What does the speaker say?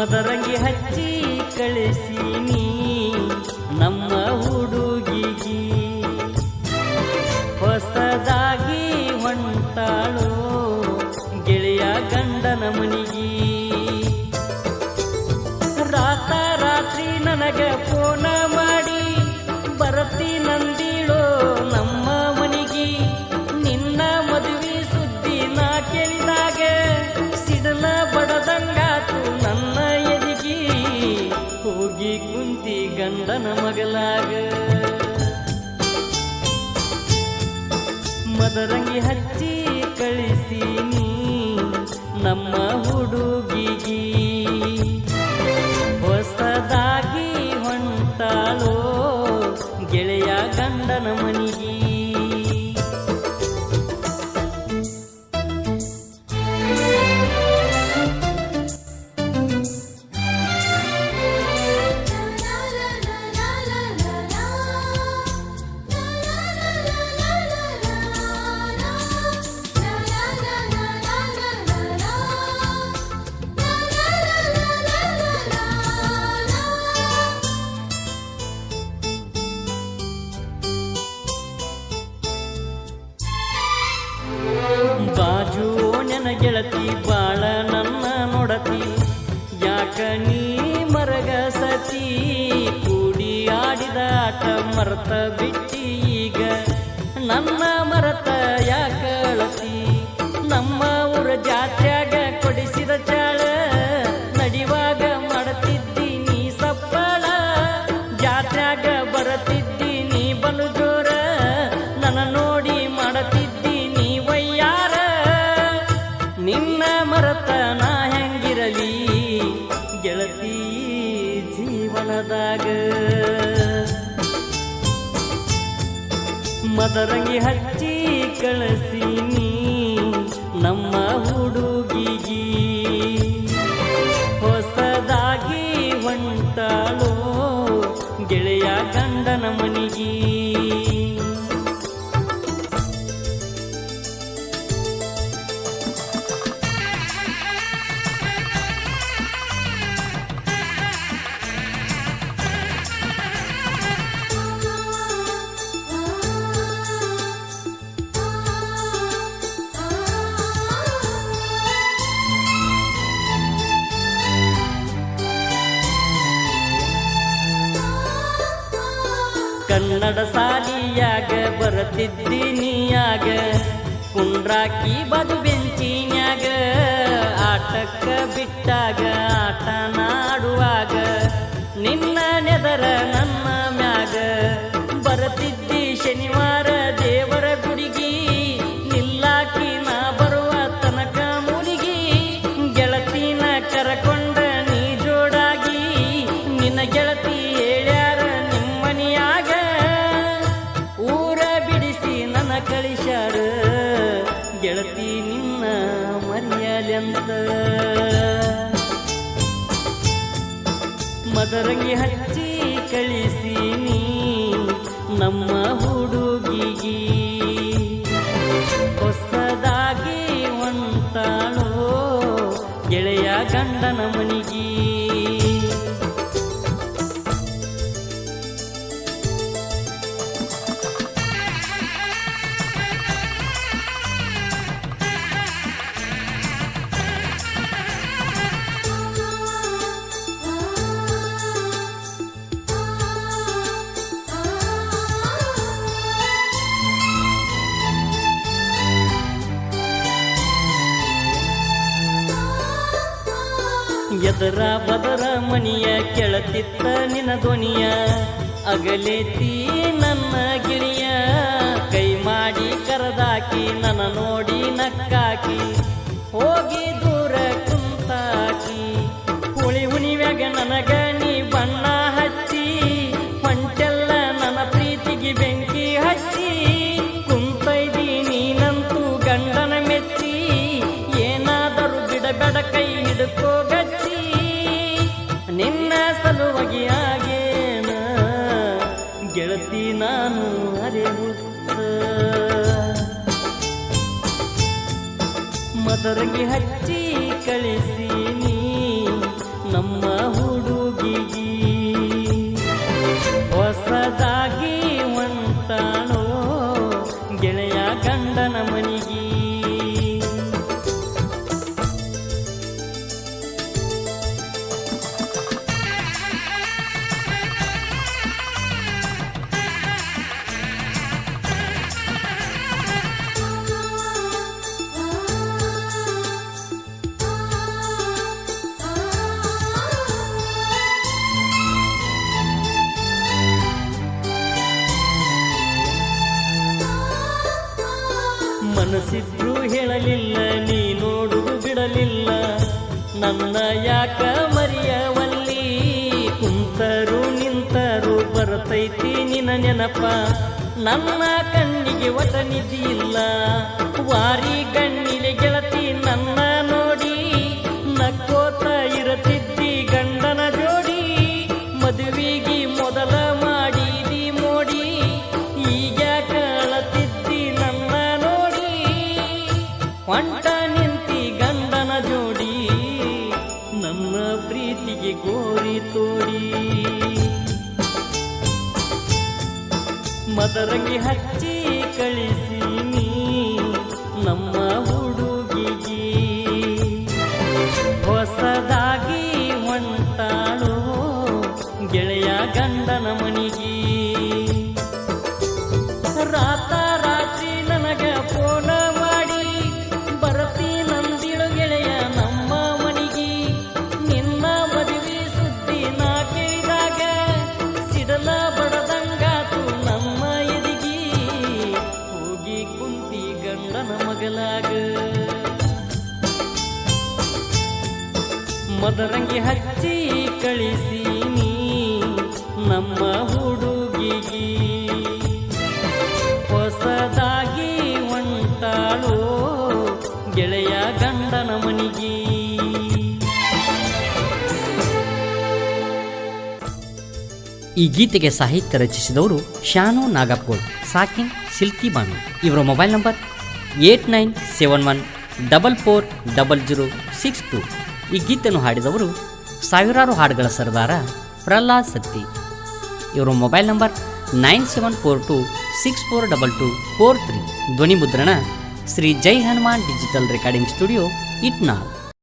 ಮದರಂಗಿ ಹಚ್ಚಿ ಕಳಿಸಿ ನಮ್ಮ ಮದರಂಗಿ ಹಚ್ಚಿ ಕಳಿಸೀನಿ ನಮ್ಮ ಹುಡುಗಿಗಿ. ಹೊಸದಾಗಿ ಹೊಂಟಾಳೋ ಗೆಳೆಯ ಗಂಡನ ಮನಿಗಿ. ಗೆಳತಿ ಬಾಳ ನನ್ನ ನೋಡತಿ. ಯಾಕ ನೀ ಮರಗ ಸತಿ ಕೂಡಿ ಆಡಿದ ಆಟ ಮರತ ಬಿಟ್ಟಿ ಈಗ. ನನ್ನ ಮರತ ಮದರಂಗಿ ಹಚ್ಚಿ ಕಳಿಸೀನಿ ನಮ್ಮ ಹುಡುಗಿಗಿ. ಹೊಸದಾಗಿ ಹೊಂಟಾಳೋ ಗೆಳೆಯ ಗಂಡನ ಮನಿಗಿ. ಕನ್ನಡ ಸಾಲಿಯಾಗ ಬರತಿದ್ದೀನಿಯಾಗ. ಕುಂಡ್ರಾಕಿ ಬದು ಬೆಂಚಿನ್ಯಾಗ ಆಟಕ್ಕ ಬಿಟ್ಟಾಗ ಆಟ ನಾಡುವಾಗ. ನಿನ್ನ ನೆದರ ಕಳಿಸ್ಯಾರ ಗೆಳತಿ ನಿನ್ನ ಮರೆಯಲೆಂತ. ಮದರಂಗಿ ಹಚ್ಚಿ ಕಳಿಸಿ ನೀ ನಮ್ಮ ಹುಡುಗಿಗಿ. ಹೊಸದಾಗಿ ಹೊಂಟಾಳೋ ಗೆಳೆಯ ಗಂಡನ ಮನಿಗಿ. ಎದರ ಬದರ ಮನಿಯ ಕೆಳತಿತ್ತ ನಿನ ಧ್ವನಿಯ. ಅಗಲೇತಿ ನನ್ನ ಗಿಳಿಯ. ಕೈ ಮಾಡಿ ಕರದಾಕಿ, ನನ್ನ ನೋಡಿ ನಕ್ಕಾಕಿ. ಹೋಗಿ ಮದರಂಗಿ ಹಚ್ಚಿ ಕಳಿಸೀನಿ ನಮ್ಮ ಹುಡುಗಿಗಿ. ಹೊಸದಾಗಿ ಒಣ ನನ್ನ ಯಾಕ ಮರಿಯವಲ್ಲಿ? ಕುಂತರು ನಿಂತರು ಬರ್ತೈತಿ ನಿನ್ನ ನೆನಪ. ನನ್ನ ಕಣ್ಣಿಗೆ ಒಟ ಇಲ್ಲ ವಾರಿ ಕಣ್ಣಿಲೆ ತೋಡಿ ಮದರಂಗಿ ಹಚ್ಚಿ ಕಳಿಸಿ ಮದರಂಗಿ ಹಚ್ಚಿ ಕಳಿಸಿ ನೀ ನಮ್ಮ ಹುಡುಗಿಗಿ. ಹೊಸದಾಗಿ ಹೊಂಟಾಳು ಗೆಳೆಯ ಗಂಡನ ಮನಿಗಿ. ಈ ಗೀತೆಗೆ ಸಾಹಿತ್ಯ ರಚಿಸಿದವರು ಶಾನು ನಾಗಪ್ಪಗೋಳ್, ಸಾಕಿನ್ ಸಿಲ್ಕಿ ಬಾನು. ಇವರ mobile number eight nine seven one double four double zero six two. ಈ ಗೀತೆಯನ್ನು ಹಾಡಿದವರು ಸಾವಿರಾರು ಹಾಡುಗಳ ಸರ್ದಾರ ಪ್ರಹ್ಲಾದ್ ಸತ್ತಿ. ಇವರ mobile number nine seven four two six four double two four three. ಧ್ವನಿ ಮುದ್ರಣ Shri Jai Hanuman digital recording studio Itnal